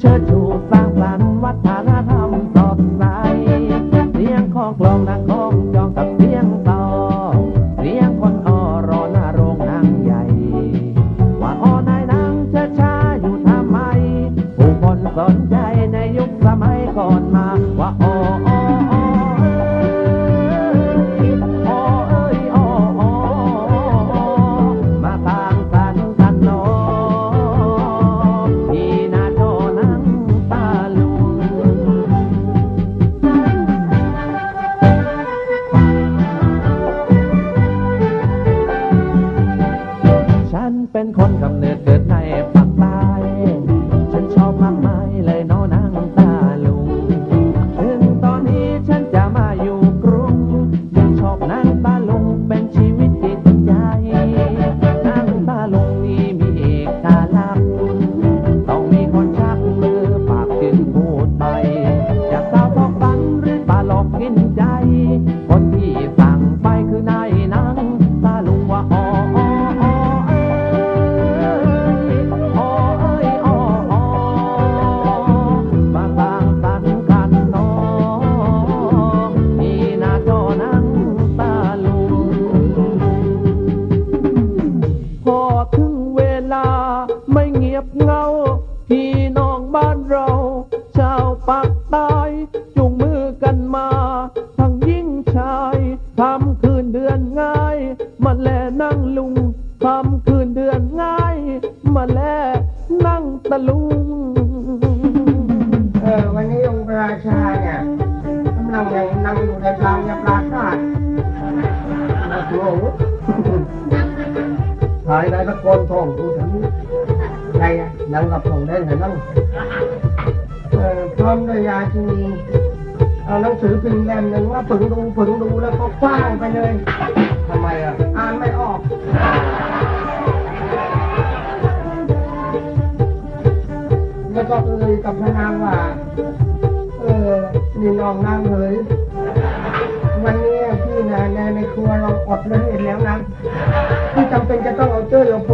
เชิดชูสร้างสรรค์วัฒนธรรมสดใสเสียงของกลองนังของจองกับเสียงตอเสียงคนออรอหน้าโรงนางใหญ่ ว่าออนายนางเช้าช้าอยู่ทำไม ผู้คนสนใจในยุคสมัยก่อนมาว่าออ เป็นคนก ยบเงา พี่น้องบ้านเรา ชาวปากใต้จุงมือกันมา ทั้งยิ่งชายทำคืนเดือนง่าย มาแลนั่งลุงทำคืนเดือนง่าย มาแลนั่งตะลุง เออวันนี้องค์พระราชาเนี่ยกำลังยังนั่งอยู่ในพรามยาปราศาสตร์โอ้โหถ่ายได้ตะโกนทองกูถึงใครอะนั่งกับทองแดงเห็นนั่งพร้อมด้วยยาชีนีเอาหนังสือพิมพ์เล่มหนึ่งว่าผึ่งดูผึ่งดูแล้วก็คว้างไปเลยทำไมอะอ่านไม่ออกแล้วก็เอ่ยกับพนางว่าเออนี่น้องนางเลยวันนี้พี่นะในในครัวเราอดเลยเห็นแล้วนะพี่จำเป็นจะต้องเอาเจ้ยเอาโพ